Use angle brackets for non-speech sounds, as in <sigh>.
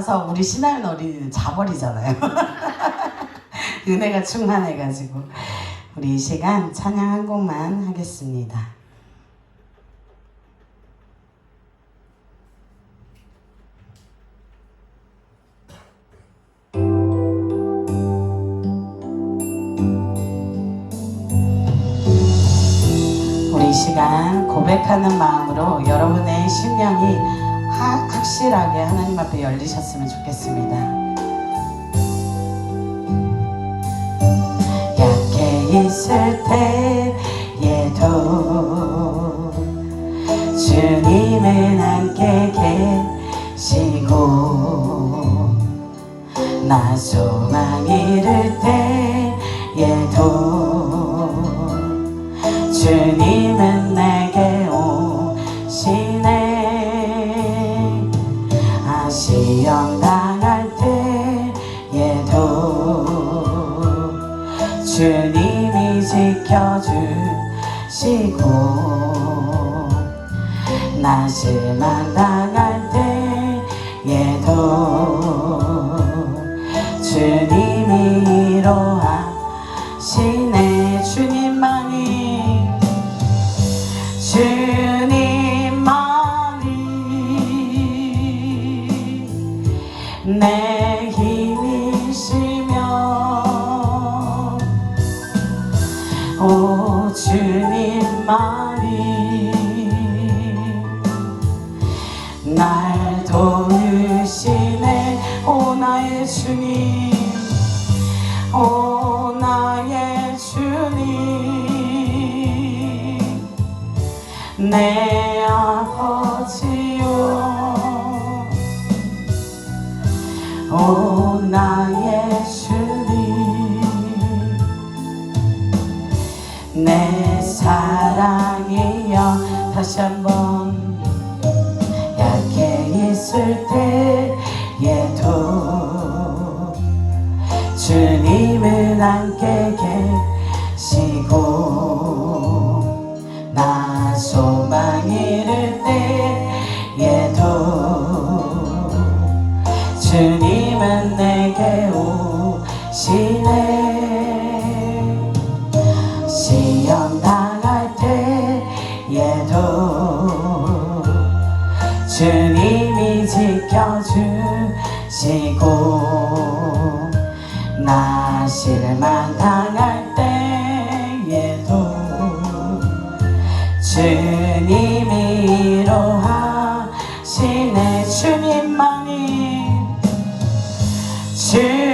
그래서 우리 신하연 어린이는 자버리잖아요. <laughs> 은혜가 충만해가지고 우리 이 시간 찬양 한 곡만 하겠습니다. 우리 이 시간 고백하는 마음으로 여러분의 심령이 하- 확실하게 하나님 앞에 열리셨으면 좋겠습니다. 약해 있을 때에도 주님은 함께 계시고 나 소망 잃을 때에도 주님은 내 시험 당할 때에도 주님이 지켜주시고 나 실망 당할 때에도 주님 내 힘이시며 오 주님만이 날 도우시네. 오 나의 주님. 오 나의 주님. 내 아버지 오 나의 주님. 내 사랑이여 다시 한번 약해 있을 때에도 주님은 함께 계시고 나 소망 잃을 때에도 주님은 내게 오시네. 시험 당할 때에도 주님이 지켜주시고 나 실망 당할 이